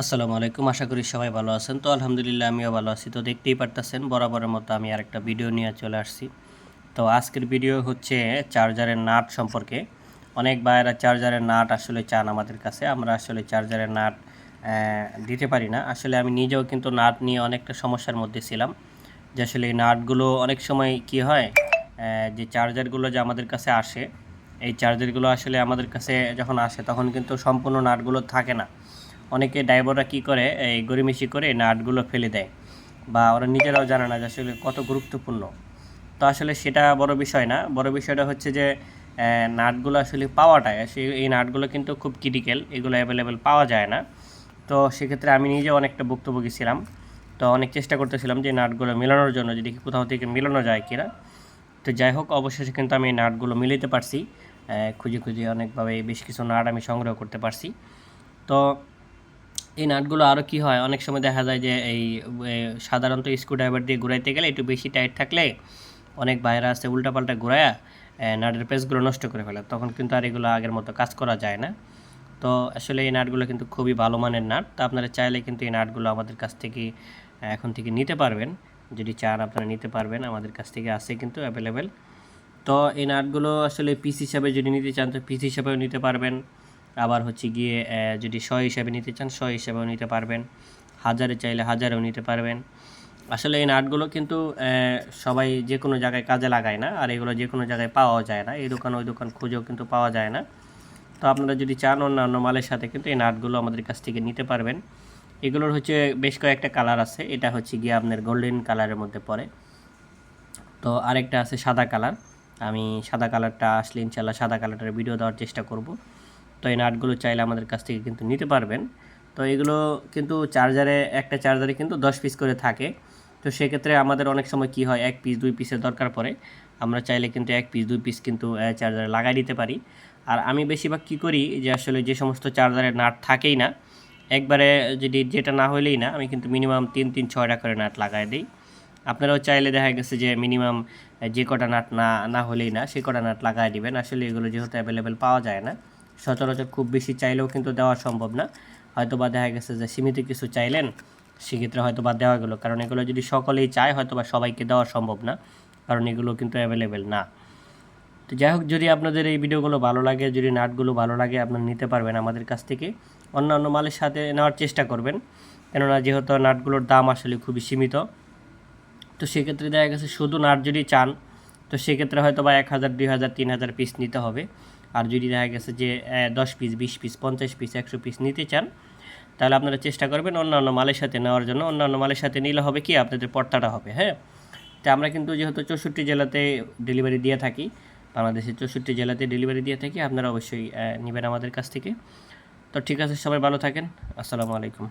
আসসালামু আলাইকুম, আশা করি সবাই ভালো আছেন। তো আলহামদুলিল্লাহ আমিও ভালো আছি। তো দেখতেই পারতেছেন, বরাবরের মতো আমি আরেকটা ভিডিও নিয়ে চলে আসছি। তো আজকের ভিডিও হচ্ছে চার্জারের নাট সম্পর্কে। অনেক ভাইয়েরা চার্জারের নাট আসলে চান আমাদের কাছে। আমরা আসলে চার্জারের নাট দিতে পারি না। আসলে আমি নিজেও কিন্তু নাট নিয়ে অনেকটা সমস্যার মধ্যে ছিলাম। যে আসলে এই নাটগুলো অনেক সময় কি হয় যে চার্জারগুলো যে আমাদের কাছে আসে, এই চার্জারগুলো আসলে আমাদের কাছে যখন আসে, তখন কিন্তু সম্পূর্ণ নাটগুলো থাকে না। অনেকে ড্রাইভাররা কি করে, এই গরিমিশি করে নাটগুলো ফেলে দেয় বা ওরা নিজেরাও জানে না যে আসলে কত গুরুত্বপূর্ণ। তো আসলে সেটা বড় বিষয় না, বড় বিষয়টা হচ্ছে যে নাটগুলো আসলে পাওয়াটাই, আসলে এই নাটগুলো কিন্তু খুব ক্রিটিক্যাল এগুলো অ্যাভেলেবেল পাওয়া যায় না। তো সেক্ষেত্রে আমি নিজে অনেকটা ভুক্তভোগী ছিলাম। তো অনেক চেষ্টা করতেছিলাম যে নাটগুলো মেলানোর জন্য যদি কোথাও থেকে মেলানো যায় কিনা। তো যাই হোক, অবশেষে কিন্তু আমি এই নাটগুলো মিলাতে পারছি। খুঁজে খুঁজে অনেকভাবে বেশ কিছু নাট আমি সংগ্রহ করতে পারছি। তো এই নাটগুলো আরও কি হয়? অনেক সময় দেখা যায় যে এই সাধারণত স্ক্রুড্রাইভার দিয়ে ঘুরাইতে গেলে একটু বেশি টাইট থাকলে অনেক বাইরে আছে উল্টাপাল্টা ঘুরায়া নাটের পেসগুলো নষ্ট করে ফেলে। তখন কিন্তু আর এগুলো আগের মতো কাজ করা যায় না। তো আসলে এই নাটগুলো কিন্তু খুবই ভালো মানের নাট। তো আপনারা চাইলে কিন্তু এই নাটগুলো আমাদের কাছ থেকে এখন থেকে নিতে পারবেন। যদি চান আপনারা নিতে পারবেন। আমাদের কাছ থেকে আছে কিন্তু অ্যাভেলেবেল তো এই নাটগুলো আসলে পিস হিসাবে যদি নিতে চান, তো পিস হিসাবেও নিতে পারবেন। আবার হচ্ছে গিয়ে যদি শ হিসাবে নিতে চান শ হিসাবেও নিতে পারবেন। হাজারে চাইলে হাজারেও নিতে পারবেন। আসলে এই নাটগুলো কিন্তু সবাই যে কোনো জায়গায় কাজে লাগায় না, আর এগুলো যে কোনো জায়গায় পাওয়া যায় না। এই দোকান, ওই দোকান খুঁজেও কিন্তু পাওয়া যায় না। তো আপনারা যদি চান, অন্যান্য মালের সাথে কিন্তু এই নাটগুলো আমাদের কাছ থেকে নিতে পারবেন। এগুলোর হচ্ছে বেশ কয়েকটা কালার আছে। এটা হচ্ছে গিয়ে আপনার গোল্ডেন কালারের মধ্যে পড়ে। তো আরেকটা আছে সাদা কালার। আমি সাদা কালারটা আসলে ইনশাল্লাহ সাদা কালারটার ভিডিও দেওয়ার চেষ্টা করব। তো এই নাটগুলো চাইলে আমাদের কাছ থেকে কিন্তু নিতে পারবেন। তো এগুলো কিন্তু চার্জারে, একটা চার্জারে কিন্তু দশ পিস করে থাকে। তো সেক্ষেত্রে আমাদের অনেক সময় কি হয়, এক পিস, দুই পিসের দরকার পড়ে। আমরা চাইলে কিন্তু এক পিস, দুই পিস কিন্তু চার্জারে লাগাই দিতে পারি। আর আমি বেশিরভাগ কী করি, যে আসলে যে সমস্ত চার্জারের নাট থাকেই না, একবারে যদি যেটা না হলেই না, আমি কিন্তু মিনিমাম তিন তিন, ছয়টা করে নাট লাগাই দিই। আপনারাও চাইলে দেখা গেছে যে মিনিমাম যে কটা নাট না না হলেই না, সে কটা নাট লাগাই দিবেন। আসলে এগুলো যেহেতু অ্যাভেলেবেল পাওয়া যায় না। সচরাচর খুব বেশি চাইলেও কিন্তু দেওয়া সম্ভব না। হয়তো বা দেখা গেছে যে সীমিত কিছু চাইলেন, সেক্ষেত্রে হয়তো বা দেওয়া গেলো। কারণ এগুলো যদি সকলেই চায় হয়তো বা সবাইকে দেওয়া সম্ভব না। কারণ এগুলো কিন্তু অ্যাভেলেবেল না। তো যাই হোক, যদি আপনাদের এই ভিডিওগুলো ভালো লাগে, যদি নাটগুলো ভালো লাগে, আপনারা নিতে পারবেন আমাদের কাছ থেকে। অন্যান্য মালের সাথে নেওয়ার চেষ্টা করবেন। কেননা যেহেতু নাটগুলোর দাম আসলে খুবই সীমিত, তো সেক্ষেত্রে দেখা গেছে শুধু নাট যদি চান, তো সেক্ষেত্রে হয়তো বা এক হাজার, দুই হাজার, তিন হাজার পিস নিতে হবে। আর যদি দেখা গেছে যে দশ পিস বিশ পিস পঞ্চাশ পিস একশো পিস নিতে চান, তাহলে আপনারা চেষ্টা করবেন অন্যান্য মালের সাথে নেওয়ার জন্য। অন্যান্য মালের সাথে নিলে হবে কি? আপনাদের পর্তাটা হবে হ্যাঁ? তো আমরা কিন্তু যেহেতু চৌষট্টি জেলাতে ডেলিভারি দিয়ে থাকি, বাংলাদেশের চৌষট্টি জেলাতে ডেলিভারি দিয়ে থাকি, আপনারা অবশ্যই নেবেন আমাদের কাছ থেকে। তো ঠিক আছে, সবাই ভালো থাকেন। আসসালামু আলাইকুম।